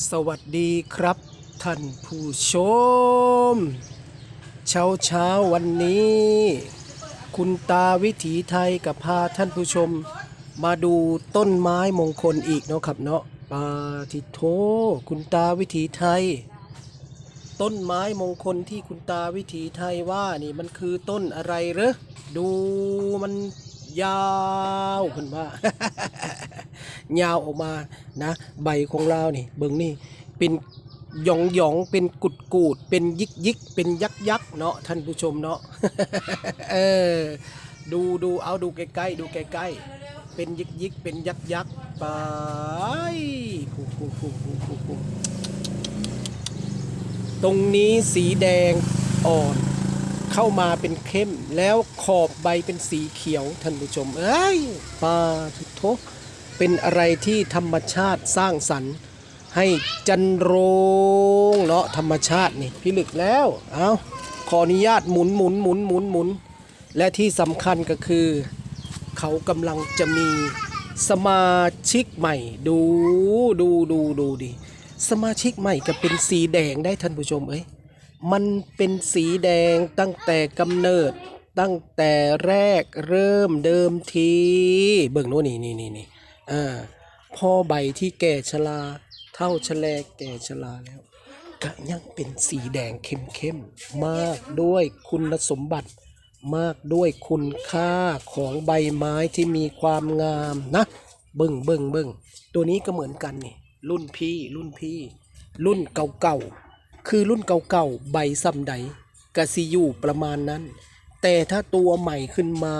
สวัสดีครับ ท่านผู้ชม เช้าเช้าวันนี้ คุณตาวิถีไทยกับพาท่านผู้ชม มาดูต้นไม้มงคลอีกเนาะครับเนาะปาทิโท คุณตาวิถีไทย ต้นไม้มงคลที่คุณตาวิถีไทยว่านี่มันคือต้นอะไรเหรอดูมันยาวเพิ่นว่า ยาวออกมานะ ใบของเรานี่เบิ่งนี่เป็นหยองหยองเป็นกุดกูด เป็นยิกยิกเป็นยักยักเนาะท่านผู้ชมเนาะเออดูดูเอาดูใกล้ๆดูใกล้ๆเป็นยิกยิกเป็นยักยักไปผู้ผู้ผู้ผู้ผู้ผู้ตรงนี้สีแดงอ่อน เข้ามาเป็นเข้มแล้วขอบใบเป็นสีเขียวท่านผู้ชม เอ้ยปลาทุโท เป็นอะไรที่ธรรมชาติสร้างสรรค์ ให้จันโรงเนาะธรรมชาตินี่พิลึกแล้วเอาขออนุญาตหมุนหมุนหมุนหมุนหมุนและที่สำคัญก็คือ เขากำลังจะมีสมาชิกใหม่ ดูดูดูดูดิสมาชิกใหม่ก็เป็นสีแดงได้ท่านผู้ชมเอ้ยมันเป็นสีแดงตั้งแต่กำเนิดตั้งแต่แรกเริ่มเดิมที เบิ่งโน่นนี่นี่นี่นี่ อ่าพ่อใบที่แก่ชรา เท่าชะแลแก่ชราแล้วก็ยังเป็นสีแดงเข้มๆ มากด้วยคุณสมบัติ มากด้วยคุณค่าของใบไม้ที่มีความงามนะเบิ่งเบิ่งเบิ่งตัวนี้ก็เหมือนกันนี่รุ่นพี่รุ่นพี่ รุ่นเก่าๆ คือรุ่นเก่าๆ ใบซ้ำใดกะซิอยู่ประมาณนั้น แต่ถ้าตัวใหม่ขึ้นมา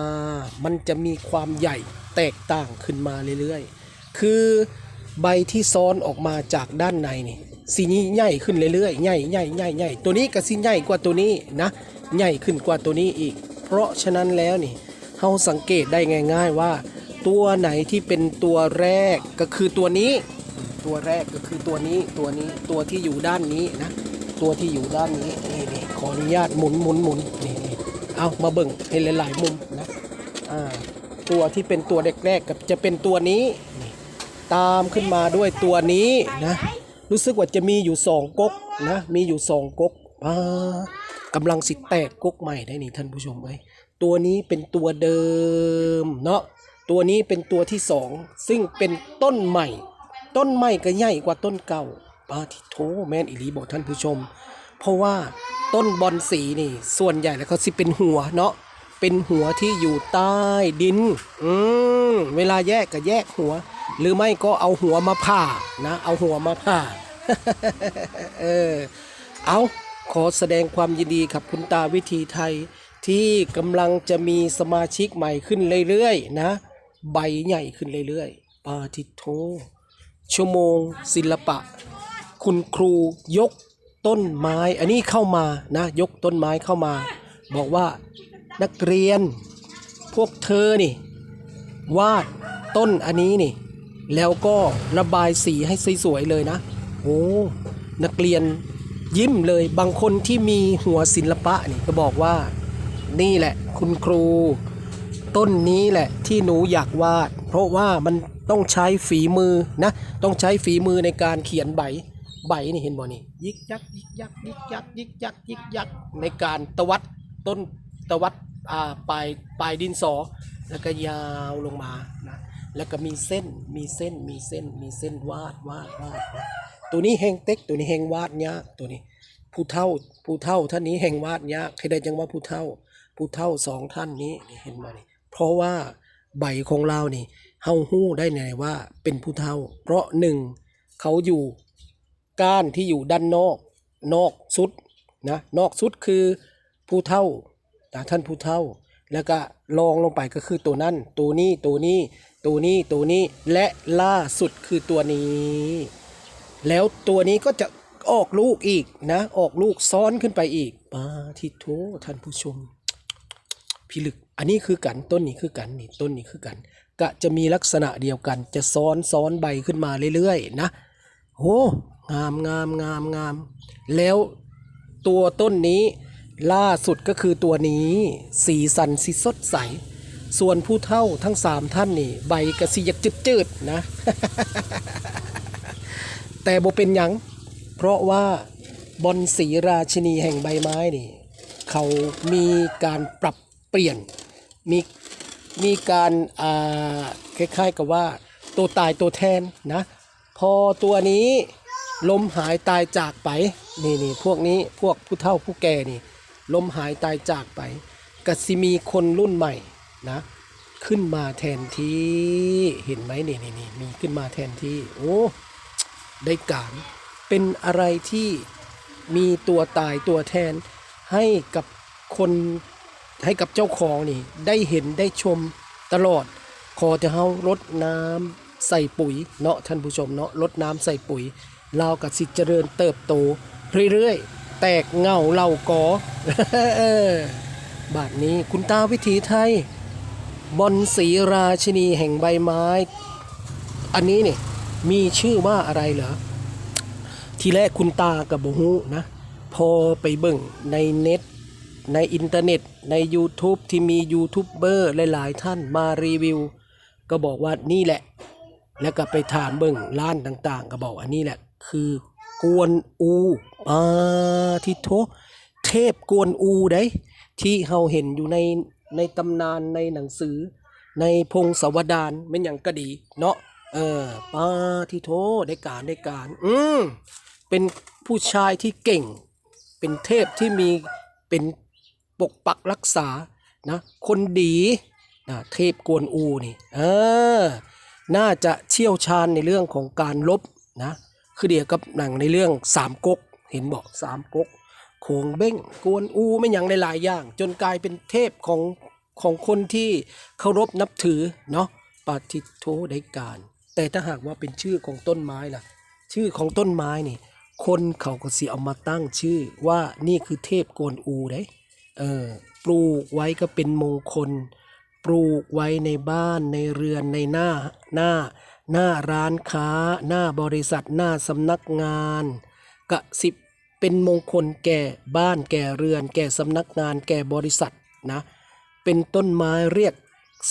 มันจะมีความใหญ่แตกต่างขึ้นมาเรื่อยๆ คือใบที่ซ้อนออกมาจากด้านในนี่สีนี้ใหญ่ขึ้นเรื่อยๆ ใหญ่ใหญ่ใหญ่ใหญ่ตัวนี้ก็สิใหญ่กว่าตัวนี้นะ ใหญ่ขึ้นกว่าตัวนี้อีก เพราะฉะนั้นแล้วนี่เราสังเกตได้ง่าย ๆว่า ตัวไหนที่เป็นตัวแรกก็คือตัวนี้ ตัวแรกก็คือตัวนี้ตัวนี้ตัวที่อยู่ด้านนี้นะ ตัวที่อยู่ด้านนี้นี่นี่ขออนุญาตหมุนหมุนหมุนนี่ เอามาเบิ่งให้หลาย ๆ มุมนะอ่าตัวที่เป็นตัวแรกๆกับจะเป็นตัวนี้ ตามขึ้นมาด้วยตัวนี้นะรู้สึกว่าจะมีอยู่สองก๊กนะมีอยู่สองก๊กอ่ากำลังสิแตกก๊กใหม่ได้นี่ท่านผู้ชมเอ้ยตัวนี้เป็นตัวเดิมเนาะตัวนี้เป็นตัวที่สองซึ่งเป็นต้นใหม่ ต้นใหม่ก็ใหญ่กว่าต้นเก่าปาทิโทแมนอิลีบอกท่านผู้ชม เพราะว่า ต้นบอนสีนี่ ส่วนใหญ่แล้วเขาสิเป็นหัวเนาะเป็นหัวที่อยู่ใต้ดิน อืมเวลาแยกก็แยกหัว หรือไม่ก็เอาหัวมาผ่านะ เอาหัวมาผ่าเออเอาขอแสดงความยินดีกับคุณตาวิธีไทย ที่กำลังจะมีสมาชิกใหม่ขึ้นเรื่อยๆนะ ใบใหญ่ขึ้นเรื่อยๆปาทิโทชั่วโมงศิลปะ คุณครูยก ต้นไม้ อันนี้เข้ามานะยกต้นไม้เข้ามา บอกว่านักเรียนพวกเธอนี่ วาดต้นอันนี้นี่ แล้วก็ระบายสีให้สวยๆเลยนะโอ้นักเรียนยิ้มเลยบางคนที่มีหัวศิลปะนี่ก็บอกว่า นี่แหละคุณครู ต้นนี้แหละที่หนูอยากวาด เพราะว่ามันต้องใช้ฝีมือนะ ต้องใช้ฝีมือในการเขียนใบ ใบนี่เห็นบ่นี่ยิกยักยิกยักยิกยักยิกยักยิกยักในการตวัดต้นตวัดอ่าปลายปลายดินสอ แล้วก็ยาวลงมานะแล้วก็มีเส้นมีเส้นมีเส้นมีเส้นวาดวาดวาดตัวนี้แหงเต็กตัวนี้แหงวาดยากตัวนี้ ผู้เท่าผู้เท่าท่านนี้แหงวาดยากให้ได้จังว่าผู้เท่า ผู้เท่าสองท่านนี้เห็นมานี่เพราะว่าใบของเรานี่เฮาหู้ได้ไงว่าเป็นผู้เท่า เพราะหนึ่งเขาอยู่ ก้านที่อยู่ด้านนอก นอกสุดนะนอกสุดคือผู้เท่านะท่านผู้เท่า แล้วก็ลองลงไปก็คือตัวนั้นตัวนี้ตัวนี้ตัวนี้ตัวนี้และล่าสุดคือตัวนี้ แล้วตัวนี้ก็จะออกลูกอีกนะ ออกลูกซ้อนขึ้นไปอีกปาทิโทท่านผู้ชมพิลึกอันนี้คือกันต้นนี้คือกันนี่ต้นนี้คือกัน ก็จะมีลักษณะเดียวกัน จะซ้อนซ้อนใบขึ้นมาเรื่อยๆนะโอ้ งามงามงามงาม แล้วตัวต้นนี้ล่าสุดก็คือตัวนี้สีสันสีสดใส ส่วนผู้เท่าทั้งสามท่านนี่ ใบกระสีอยากจืดๆนะ แต่บ่เป็นหยัง เพราะว่าบอนสีราชินีแห่งใบไม้นี่ เขามีการปรับเปลี่ยน มีมีการคล้ายๆกับว่า ตัวตายตัวแทนนะ พอตัวนี้ ล้มหายตายจากไปนี่นี่พวกนี้พวกผู้เฒ่าผู้แก่นี่ล้มหายตายจากไปกสิมีคนรุ่นใหม่นะ ขึ้นมาแทนที่เห็นไหมนี่นี่นี่มีขึ้นมาแทนที่โอ้ได้การเป็นอะไรที่มีตัวตายตัวแทนให้กับคนให้กับเจ้าของนี่ได้เห็นได้ชมตลอดขอจะเฮารดน้ำใส่ปุ๋ยเนาะท่านผู้ชมเนาะรดน้ำใส่ปุ๋ย เรากับสิเจริญเติบโตเรื่อยๆ แตกเงาเหล่ากอบาทนี้คุณตาวิถีไทย บอนสีราชินีแห่งใบไม้ อันนี้เนี่ยมีชื่อว่าอะไรเหรอ ทีแรกคุณตากับบูฮูนะ พอไปเบิ่งในเน็ต ในอินเทอร์เน็ต ใน YouTube ที่มียูทูบเบอร์หลายๆ ท่านมารีวิว ก็บอกว่านี่แหละ แล้วก็ไปถามเบิ่งร้านต่างๆ ก็บอกอันนี้แหละ คือกวนอูอ่าที่โทเทพกวนอูได้ที่เราเห็นอยู่ในในตำนานในหนังสือ ในพงศาวดารเป็นอย่างก็ดี เนาะเออปาที่โทได้การได้การ อืมเป็นผู้ชายที่เก่ง เป็นเทพที่มีเป็นปกปักรักษานะ คนดีนะเทพกวนอูนี่เออน่าจะเชี่ยวชาญในเรื่องของการลบนะ คือเดียวกับหนังในเรื่องสามก๊กเห็นบอกสามก๊กโขงเบ้งกวนอูไม่อย่างหลายๆอย่าง จนกลายเป็นเทพของของคนที่เคารพนับถือเนาะปาฏิโทได้การ แต่ถ้าหากว่าเป็นชื่อของต้นไม้ล่ะ ชื่อของต้นไม้นี่ คนเขาก็สิเอามาตั้งชื่อว่านี่คือเทพโกวนอูเด้เออปลูกไว้ก็เป็นมงคล ปลูกไว้ในบ้านในเรือนในหน้าหน้า หน้าร้านค้า หน้าบริษัท หน้าสำนักงาน กะสิบเป็นมงคลแก่บ้านแก่เรือน แก่สำนักงานแก่บริษัทนะ เป็นต้นไม้เรียก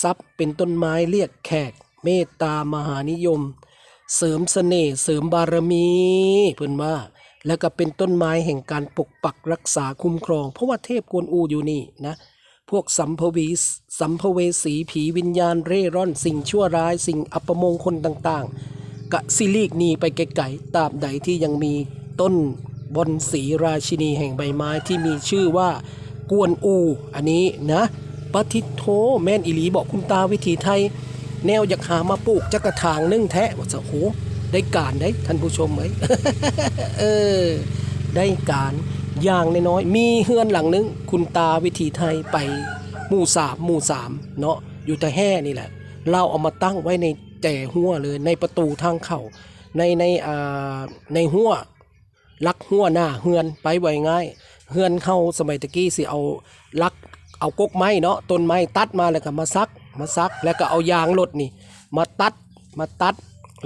ทรัพย์ เป็นต้นไม้เรียกแขก เมตตามหานิยม เสริมเสน่ห์เสริมบารมีเพื่อนว่า แล้วก็เป็นต้นไม้แห่งการปกปักรักษาคุ้มครอง เพราะว่าเทพกวนอูอยู่นี่นะ พวกสัมภวีสัมภเวสีผีวิญญาณเร่ร่อนสิ่งชั่วร้าย สิ่งอัปมงคลต่างๆ กะสิลีกหนีไปไกลๆตราบใดที่ยังมีต้นบอนสีราชินีแห่งใบไม้ที่มีชื่อว่ากวนอู อันนี้นะปฏิโทแม่นอิลีบอกคุณตาวิถีไทย แนวอยากหามาปลูกจักระถางนึ่งแทะว่าจะโหได้การได้ท่านผู้ชมไหมเออ ได้การ อย่างน้อยๆมีเฮือนหลังนึง คุณตาวิถีไทยไปหมู่สามหมู่สามเนาะอยู่แต่แห่นี่แหละ เราเอามาตั้งไว้ในแต่หัวเลยในประตูทางเข้าในในอ่าในหัวลักหัวหน้าเฮือนไปไว้ง่ายเฮือนเข้าสมัยตะกี้สิเอาลักเอากกไม้เนาะต้นไม้ตัดมาแล้วก็มาซักมาซักแล้วก็เอายางรถนี่ มาตัดมาตัด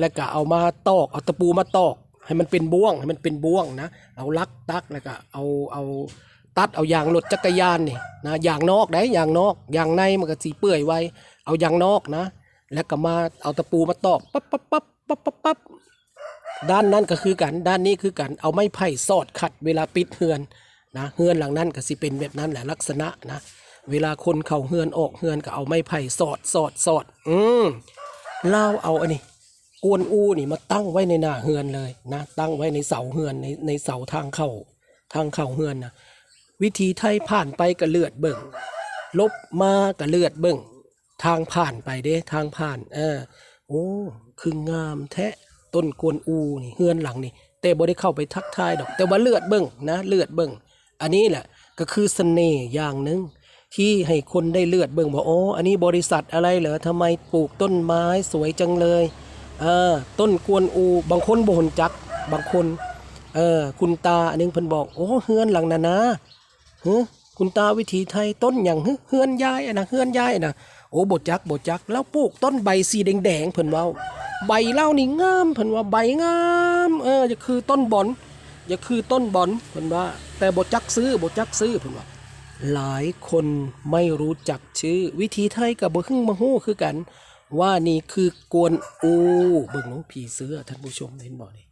แล้วก็เอามาตอกเอาตะปูมาตอก ให้มันเป็นบ่วงให้มันเป็นบ่วงนะเอาลักตักแล้วก็เอาเอาตัดเอายางรถจักรยานนี่นะยางนอกได้ยางนอกยางในมันก็สีเปื่อยไว้ เอายางนอกนะ แล้วก็มาเอาตะปูมาตอกปั๊บปั๊บปั๊บปั๊บปั๊บปั๊บด้านนั้นก็คือกันด้านนี้คือกันเอาไม้ไผ่สอดขัดเวลาปิดเฮือนนะเฮือนหลังนั้นก็สิเป็นแบบนั้นแหละลักษณะนะ เวลาคนเข้าเฮือนออกเฮือนก็เอาไม้ไผ่สอดสอดสอด อืมเล่าเอาอันนี้ กวนอูนี่มาตั้งไว้ในหน้าเฮือนเลยนะตั้งไว้ในเสาเฮือนในในเสาทางเข้าทางเข้าเฮือนนะวิธีไทยผ่านไปก็เลือดเบิ่งลบมาก็เลือดเบิ่งทางผ่านไปเด้ทางผ่านเออโอ้คืองามแท้ต้นกวนอูนี่เฮือนหลังนี่แต่บ่ได้เข้าไปทักทายดอก แต่ว่าเลือดเบิ่งนะเลือดเบิ่งอันนี้แหละก็คือเสน่ห์อย่างหนึ่งที่ให้คนได้เลือดเบิ่งว่าโอ้อันนี้บริษัทอะไรเหรอทำไมปลูกต้นไม้สวยจังเลย เออต้นกวนอู บางคนบ่นจัก บางคนเออคุณตาอันนึงเพิ่นบอกโอ้เฮือนหลังน่ะนะฮึคุณตาวิถีไทยต้นอย่างฮึเฮือนยายอะนะเฮือนยายนะโอ้บ่จักบ่จัก แล้วปลูกต้นใบสีแดงๆเพิ่นเว้าใบเล่านี่งามเพิ่นว่าใบงามเออจะคือต้นบอนอย่าคือต้นบอนเพิ่นว่า แต่บ่จักซื้อบ่จักซื้อเพิ่นว่าหลายคนไม่รู้จักชื่อ วิธีไทยกับบ่ฮึ่งมาฮู้คือกัน ว่านี่คือกวนอูเบิ่งน้องผีเสื้อท่านผู้ชมเห็นบ่นี่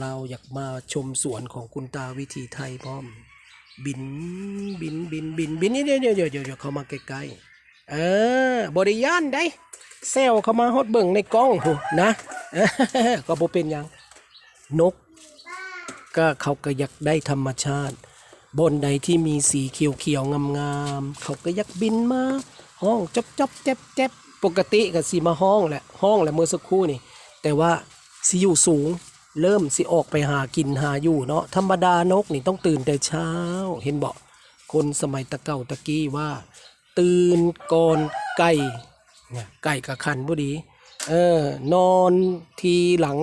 เราอยากมาชมสวนของคุณตาวิธีไทยพร้อม บินบินบินบินบินนี่เดี๋ยวเดี๋ยวเดี๋ยวเดี๋ยวเขามาใกล้ๆเออบริยานได้เซลเขามาฮอดเบิ่งในกล้องพูนะก็บ่เป็นยังนก ก็เขาก็อยากได้ธรรมชาติ บนใดที่มีสีเขียวๆงามๆเขาก็อยากบินมา ห้องจบจบเจ็บเจ็บ ปกติก็สีมาห้องแหละห้องแหละเมื่อสักครู่นี่ แต่ว่าสิอยู่สูงเริ่มสิออกไปหากินหาอยู่เนาะธรรมดานกนี่ต้องตื่นแต่เช้า เห็นบอกคนสมัยตะเก่าตะกี้ว่า ตื่นก่อนไก่เนี่ยไก่กับขันบุดี เออนอนทีหลัง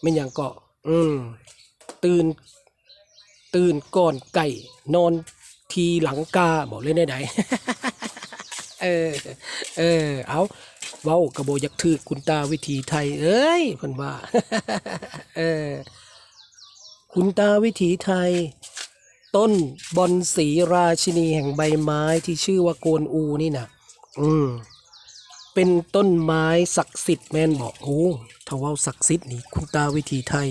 ไม่อย่างเกาะอืมตื่น ตื่นก่อนไก่ นอนทีหลังกาบอกเลยไหน เออ เออ เอาเว้ากระโบยักถือคุณตาวิธีไทย เอ้ยเพิ่นว่า เออ คุณตาวิถีไทย ต้นบอนสีราชินีแห่งใบไม้ที่ชื่อว่าโกนอูนี่นะอืมเป็นต้นไม้ศักดิ์สิทธิ์แม่นบอกโอ้ถ้าว่าศักดิ์สิทธิ์นี่คุณตาวิถีไทย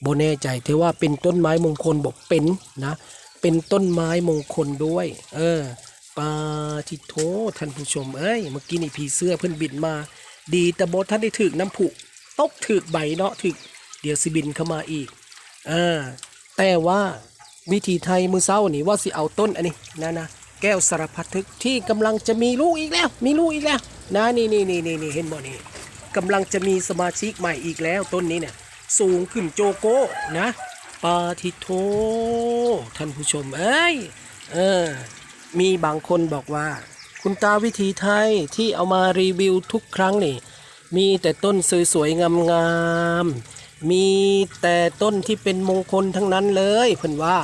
โบแน่ใจแต่ว่าเป็นต้นไม้มงคลบอกเป็นนะ เป็นต้นไม้มงคลด้วย เออ ปาทิโทท่านผู้ชมเอ้ยเมื่อกี้นี่ผีเสื้อเพิ่นบินมา ดีแต่บท่านได้ถึกน้ำผุตกถึกใบเนาะถึก เดี๋ยวสิบินเข้ามาอีกอ่าแต่ว่าวิธีไทยมือเศร้านี่ว่าสิเอาต้นอันนี้นะนะแก้วสารพัดทึกที่กำลังจะมีลูกอีกแล้ว มีลูกอีกแล้ว นะนี่นี่นี่นี่นี่เห็นบ่นี่กำลังจะมีสมาชิกใหม่อีกแล้วต้นนี้เนี่ยสูงขึ้นโจโก้นะปาทิโทท่านผู้ชมเอ้ยเออ มีบางคนบอกว่า คุณตาวิธีไทยที่เอามารีวิวทุกครั้งนี่ มีแต่ต้นสวยๆงามๆมีแต่ต้นที่เป็นมงคลทั้งนั้นเลยเพิ่นว่า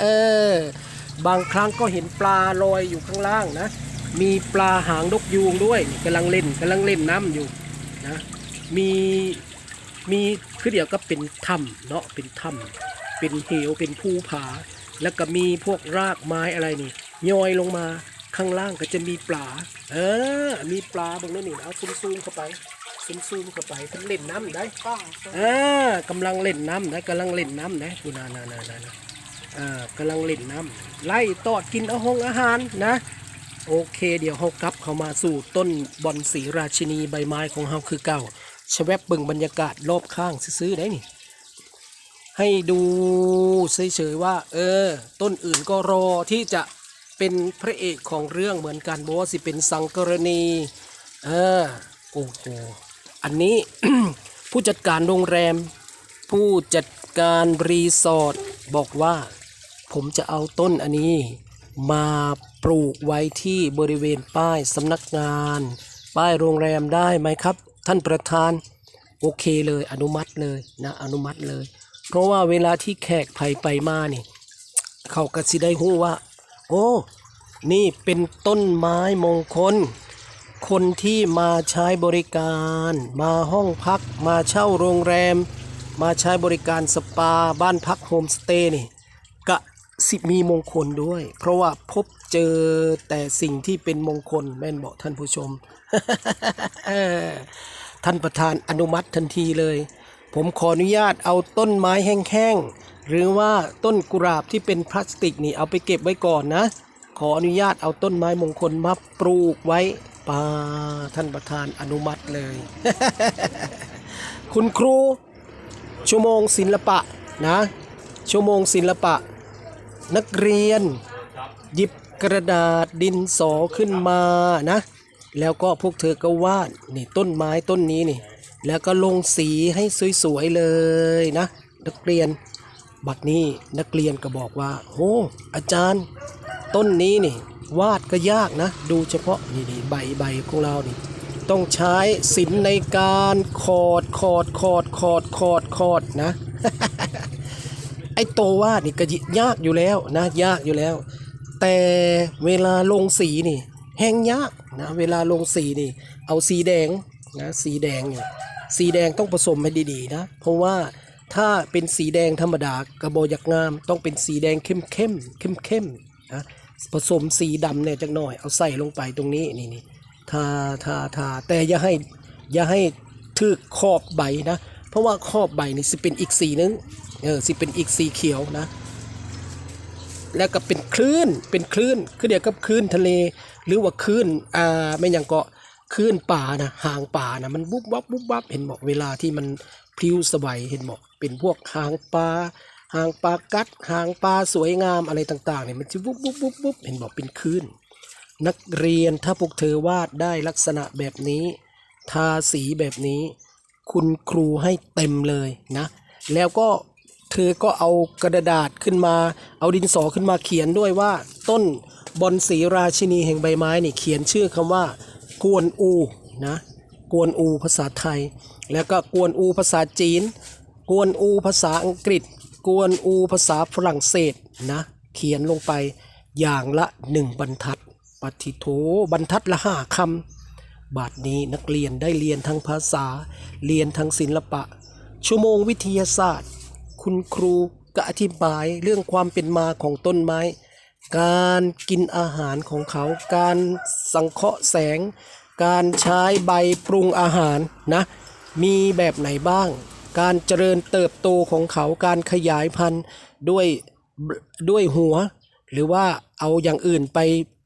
เออบางครั้งก็เห็นปลาลอยอยู่ข้างล่างนะ มีปลาหางนกยูงด้วยนี่กำลังเล่นกำลังเล่นน้ำอยู่นะมีมีคือเดียวก็เป็นถ้ำเนาะเป็นถ้ำเป็นเหวเป็นภูผา แล้วก็มีพวกรากไม้อะไรนี่ย่อยลงมาข้างล่างก็จะมีปลา เออ มีปลาบางนั่นนี่เอาซูมซูมๆเข้าไปซูมซูมๆเข้าไปเพิ่นเล่นน้ำได้กล้องอ่ากำลังเล่นน้ำนะกำลังเล่นน้ำนะดูนานานานานาอ่ากำลังเล่นน้ำไล่ตอดกินเอาหงอาหารนะ โอเค เดี๋ยวเฮากลับเข้ามาสู่ต้นบอนสีราชินีใบไม้ของเฮาคือเก่าชะแวบเบิ่งบรรยากาศรอบข้างซื้อๆได้นี่ ให้ดูเฉยๆว่า เออ ต้นอื่นก็รอที่จะเป็นพระเอกของเรื่องเหมือนกันบอกว่าสิเป็นสังกรณีเออโอ้โหอันนี้ ผู้จัดการโรงแรม ผู้จัดการรีสอร์ทบอกว่า ผมจะเอาต้นอันนี้ มาปลูกไว้ที่บริเวณป้ายสำนักงาน ป้ายโรงแรมได้ไหมครับ ท่านประธาน โอเคเลยอนุมัติเลยนะอนุมัติเลย เพราะว่าเวลาที่แขกไผ่ไปมานี่เขาก็สิได้หู้ว่า โอ้ นี่เป็นต้นไม้มงคล คนที่มาใช้บริการ มาห้องพัก มาเช่าโรงแรม มาใช้บริการสปาบ้านพักโฮมสเตย์นี่ก็สิมีมงคลด้วย เพราะว่าพบเจอแต่สิ่งที่เป็นมงคลแม่นบอกท่านผู้ชม ท่านประธานอนุมัติทันทีเลย ผมขออนุญาตเอาต้นไม้แห้งๆ หรือว่าต้นกุหลาบที่เป็นพลาสติกนี่เอาไปเก็บไว้ก่อนนะ ขออนุญาตเอาต้นไม้มงคลมาปลูกไว้ปาท่านประธานอนุมัติเลย คุณครู ชั่วโมงศิลปะนะ ชั่วโมงศิลปะ นักเรียน หยิบกระดาษดินสอขึ้นมานะ แล้วก็พวกเธอก็วาดนี่ต้นไม้ต้นนี้นี่ แล้วก็ลงสีให้สวยๆเลยนะ นักเรียน บัดนี้นักเรียนก็บอกว่าโอ้อาจารย์ ต้นนี้นี่ วาดก็ยากนะ ดูเฉพาะนี่นี่ใบใบของเรานี่ต้องใช้ศิลในการขอดขอดขอดขอดขอดขอดนะ ไอ้โตววาดนี่ก็ยากอยู่แล้วนะ ยากอยู่แล้ว แต่เวลาลงสีนี่ แห้งยากนะ เวลาลงสีนี่ เอาสีแดงนะ สีแดงเนี่ย สีแดงต้องผสมให้ดีๆนะ เพราะว่าถ้าเป็นสีแดงธรรมดากระโบอยากงาม ต้องเป็นสีแดงเข้มเข้มเข้มเข้มๆนะผสมสีดำเนี่ยจักหน่อยเอาใส่ลงไปตรงนี้นี่นี่ทาทาทาแต่อย่าให้อย่าให้ทึกขอบใบนะ เพราะว่าครอบใบนี่สิเป็นอีกสีนึงเออสิเป็นอีกสีเขียวนะ แล้วก็เป็นคลื่นเป็นคลื่นคือเดียวกับคลื่นทะเล หรือว่าคลื่นอ่าไม่ย่างเกาะ คลื่นป่านะหางป่านะมันบุบวับบุบวับเห็นบอกเวลาที่มันพลิ้วสบายเห็นบอกเป็นพวกหางปลาหางปลากัดหางปลาสวยงามอะไรต่างๆเนี่ยมันจะบุบบุบบุบบุบเห็นบอกเป็นคลื่นนักเรียนถ้าพวกเธอวาดได้ลักษณะแบบนี้ ทาสีแบบนี้ คุณครูให้เต็มเลยนะ แล้วก็เธอก็เอากระดาษขึ้นมา เอาดินสอขึ้นมาเขียนด้วยว่า ต้นบอนสีราชินีแห่งใบไม้นี่เขียนชื่อคำว่า กวนอูนะกวนอูภาษาไทย แล้วก็กวนอูภาษาจีน กวนอูภาษาอังกฤษ กวนอูภาษาฝรั่งเศสนะเขียนลงไปอย่างละหนึ่งบรรทัดปฏิโทบรรทัดละห้าคำบาทนี้นักเรียนได้เรียนทั้งภาษา เรียนทั้งศิลปะ ชั่วโมงวิทยาศาสตร์ คุณครูก็อธิบายเรื่องความเป็นมาของต้นไม้ การกินอาหารของเขา การสังเคราะห์แสง การใช้ใบปรุงอาหารนะ มีแบบไหนบ้าง การเจริญเติบโตของเขา การขยายพันธุ์ด้วยด้วยหัว หรือว่าเอาอย่างอื่นไป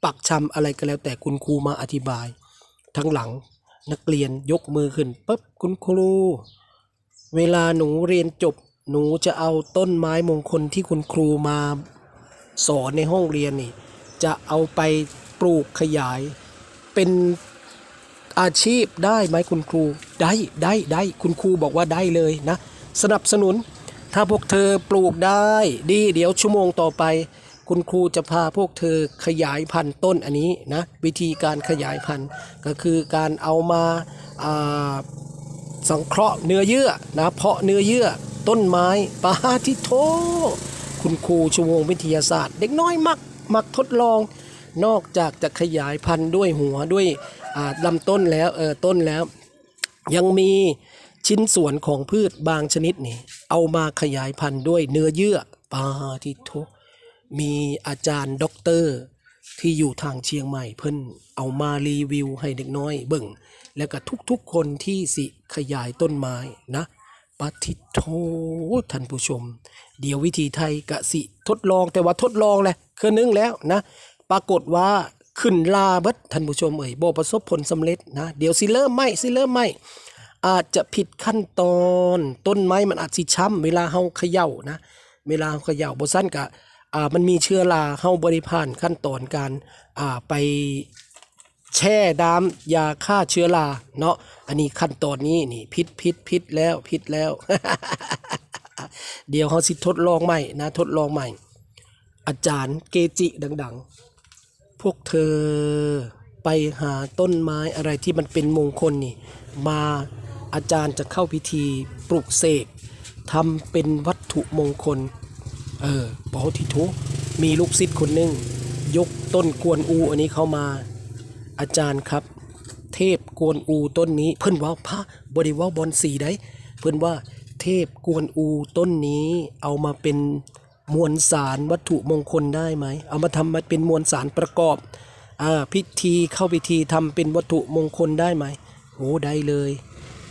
ปักชำอะไรก็แล้วแต่คุณครูมาอธิบาย ทั้งหลังนักเรียนยกมือขึ้นปุ๊บคุณครู เวลาหนูเรียนจบ หนูจะเอาต้นไม้มงคลที่คุณครูมา สอนในห้องเรียนนี่จะเอาไปปลูกขยายเป็นอาชีพได้ไหมคุณครูได้ได้ได้คุณครูบอกว่าได้เลยนะ สนับสนุน ถ้าพวกเธอปลูกได้ ดีเดี๋ยวชั่วโมงต่อไป คุณครูจะพาพวกเธอขยายพันธุ์ต้นอันนี้นะ วิธีการขยายพันธุ์ก็คือการเอามาาสังเคราะห์เนื้อเยื่อนะเพาะเนื้อเยื่อต้นไม้ปลาทิโท คุณครูชั่วโมงวิทยาศาสตร์ เด็กน้อยมักมักทดลอง นอกจากจะขยายพันธุ์ด้วยหัวด้วยลำต้นแล้วเออต้นแล้ว ยังมีชิ้นส่วนของพืชบางชนิดนี่เอามาขยายพันธุ์ด้วยเนื้อเยื่อปาทิโทมีอาจารย์ด็อกเตอร์ที่อยู่ทางเชียงใหม่เพิ่นเอามารีวิวให้เด็กน้อยเบิ่ง แล้วก็ทุกๆคนที่สิขยายต้นไม้นะปฏิโทท่านผู้ชม เดี๋ยววิธีไทยกะสิทดลองแต่ว่าทดลองแหละคือนึงแล้วนะปรากฏว่าขึ้นลาเบิดท่านผู้ชมเอ่ยบ่ประสบผลสำเร็จนะเดี๋ยวสิเริ่มไหมสิเริ่มไหมอาจจะผิดขั้นตอนต้นไม้มันอาจสิช้ำเวลาเฮาเขย่านะเวลาเฮาเขย่าบ่สั้นกะอ่ามันมีเชื้อราเฮาบริพานขั้นตอนการอ่าไปแช่น้ำยาฆ่าเชื้อราเนาะอันนี้ขั้นตอนนี้นี่พิษพิษพิษแล้วพิษแล้ว เดี๋ยวเฮาสิทดลองใหม่นะทดลองใหม่ อาจารย์เกจิดัง ๆ พวกเธอไปหาต้นไม้อะไรที่มันเป็นมงคลนี่ มาอาจารย์จะเข้าพิธีปลุกเสกทำเป็นวัตถุมงคล เออปอทิทุมีลูกศิษย์คนหนึ่งยกต้นกวนอูอันนี้เข้ามา อาจารย์ครับ เทพกวนอูต้นนี้ เพิ่นว่าพระบริวาบอลสีได้ เพิ่นว่า เทพกวนอูต้นนี้เอามาเป็นมวลสารวัตถุมงคลได้ไหม เอามาทำมาเป็นมวลสารประกอบอ่าพิธีเข้าพิธีทำเป็นวัตถุมงคลได้ไหมโอ้ได้เลย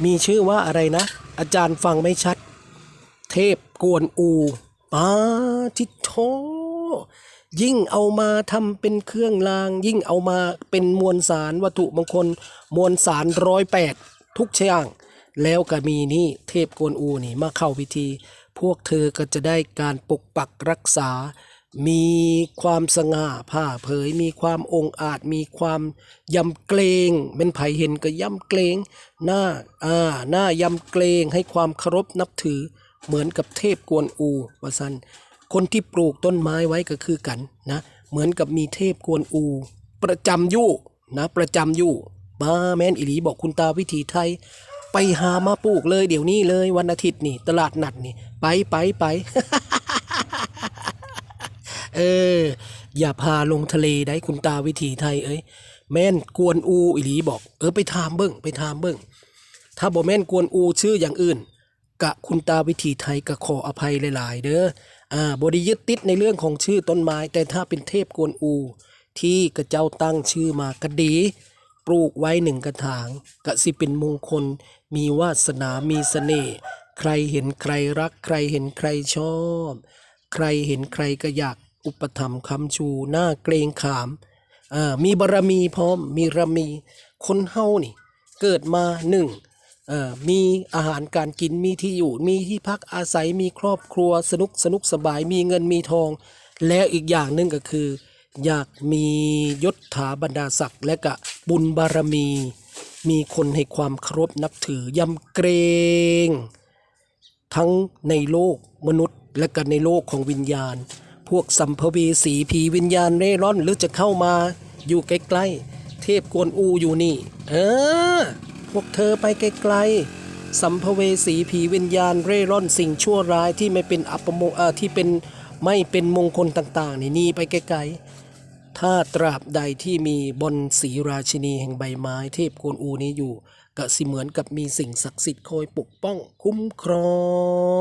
มีชื่อว่าอะไรนะ อาจารย์ฟังไม่ชัด เทพกวนอูปาทิโทยิ่งเอามาทำเป็นเครื่องราง ยิ่งเอามาเป็นมวลสารวัตถุมงคล มวลสารร้อยแปดทุกอย่าง แล้วก็มีนี่เทพกวนอูนี่มาเข้าพิธี พวกเธอก็จะได้การปกปักรักษา มีความสง่าผ่าเผย มีความองอาจ มีความยำเกรงเป็นไผเห็นก็ยำเกรงหน้าอ่าหน้ายำเกรงให้ความเคารพนับถือเหมือนกับเทพกวนอูว่าสันคนที่ปลูกต้นไม้ไว้ก็คือกันนะเหมือนกับมีเทพกวนอู ประจำอยู่นะประจำอยู่มาแมนอิลีบอกคุณตาวิถีไทย ไปหามาปลูกเลยเดี๋ยวนี้เลยวันอาทิตย์นี่ตลาดนัดนี่ ไปไปไปเออ อย่าพาลงทะเลได้คุณตาวิถีไทยเอ้ยแม่นกวนอูอิลีบอก เออไปถามเบิ้งไปถามเบิ้งถ้าบ่แม่นกวนอูชื่ออย่างอื่น กะคุณตาวิถีไทยก็ขออภัยหลาย ๆ เด้ออ่าบไดิยึดติดในเรื่องของชื่อต้นไม้ แต่ถ้าเป็นเทพกวนอู ที่กระเจ้าตั้งชื่อมากระดี ปลูกไว้หนึ่งกระถางกะสิเป็นมงคล มีวาสนามีเสน่ห์ใครเห็นใครรัก ใครเห็นใครชอบ ใครเห็นใครก็อยากอุปถัมภ์คำชูหน้าเกรงขามอ่ามีบารมีพร้อมมีรมีคนเฮานี่ เกิดมาหนึ่งอ่อมีอาหารการกินมีที่อยู่ มีที่พักอาศัยมีครอบครัวสนุกสนุกสบายมีเงินมีทอง แล้วอีกอย่างหนึ่งก็คือ อยากมียศถาบรรดาศักดิ์และก็บุญบารมี มีคนให้ความเคารพนับถือยำเกรง ทั้งในโลกมนุษย์และก็ในโลกของวิญญาณ พวกสัมภเวสีผีวิญญาณเร่ร่อนหรือจะเข้ามาอยู่ใกล้ๆ เทพกวนอูอยู่นี่ เออ พวกเธอไปไกลๆ สัมภเวสีผีวิญญาณเร่ร่อนสิ่งชั่วร้ายที่ไม่เป็นอัปมงเอ่อที่เป็นไม่เป็นมงคลต่างๆนี่หนีไปไกลๆ ถ้าตราบใดที่มีบนสีราชินีแห่งใบไม้เทพกวนอูนี้อยู่ ก็สิเหมือนกับมีสิ่งศักดิ์สิทธิ์คอยปกป้อง คุ้มครอ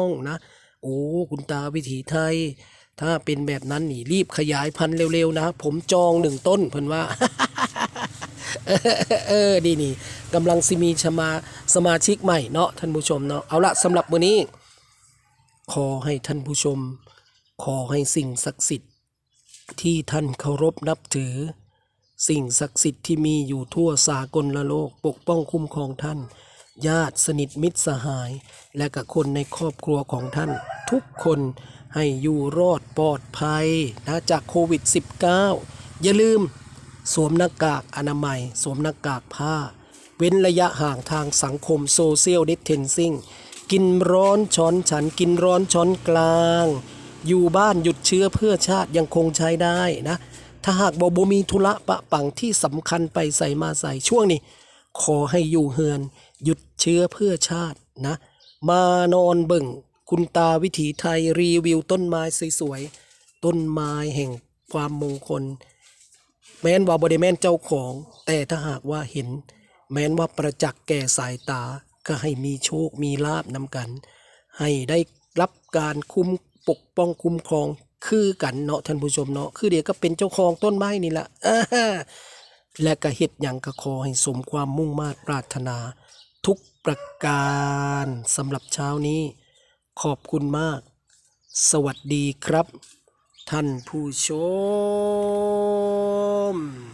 งนะ โอ้คุณตาวิถีไทย ถ้าเป็นแบบนั้นนี่รีบขยายพันธุ์เร็วๆนะ ผมจองหนึ่งต้นเพิ่นว่า เออเออดีนี่กำลังสิมีชมาสมาชิกใหม่เนาะท่านผู้ชมเนาะเอาละสำหรับวันนี้ ขอให้ท่านผู้ชม ขอให้สิ่งศักดิ์สิทธิ์ ที่ท่านเคารพนับถือ สิ่งศักดิ์สิทธิ์ที่มีอยู่ทั่วสากลละโลกปกป้องคุ้มครองท่าน ญาติสนิทมิตรสหาย และกับคนในครอบครัวของท่าน ทุกคนให้อยู่รอดปลอดภัยนะจากโควิด -19 อย่าลืมสวมหน้ากากอนามัย สวมหน้ากากผ้า เว้นระยะห่างทางสังคมโซเชียลดิสเทนซิ่งกินร้อนช้อนฉันกินร้อนช้อนกลาง อยู่บ้านหยุดเชื้อเพื่อชาติยังคงใช้ได้นะ ถ้าหากบอบมีธุระปะปังที่สำคัญไปใส่มาใส่ช่วงนี้ ขอให้อยู่เฮือน หยุดเชื้อเพื่อชาตินะ มานอนเบิ่ง คุณตาวิถีไทยรีวิวต้นไม้สวยๆต้นไม้แห่งความมงคล แม้นว่าบริแมนเจ้าของ แต่ถ้าหากว่าเห็น แม้นว่าประจักษ์แก่สายตาก็ให้มีโชคมีลาบนำกัน ให้ได้รับการคุ้ม ปกป้องคุ้มครองคือกันเนาะท่านผู้ชมเนาะคือเดี๋ยวก็เป็นเจ้าของต้นไม้นี่แหละอ่าฮะและก็เฮ็ดหยังก็ขอให้สมความมุ่งมา่ปรารถนา ทุกประการสำหรับเช้านี้ ขอบคุณมาก สวัสดีครับ ท่านผู้ชม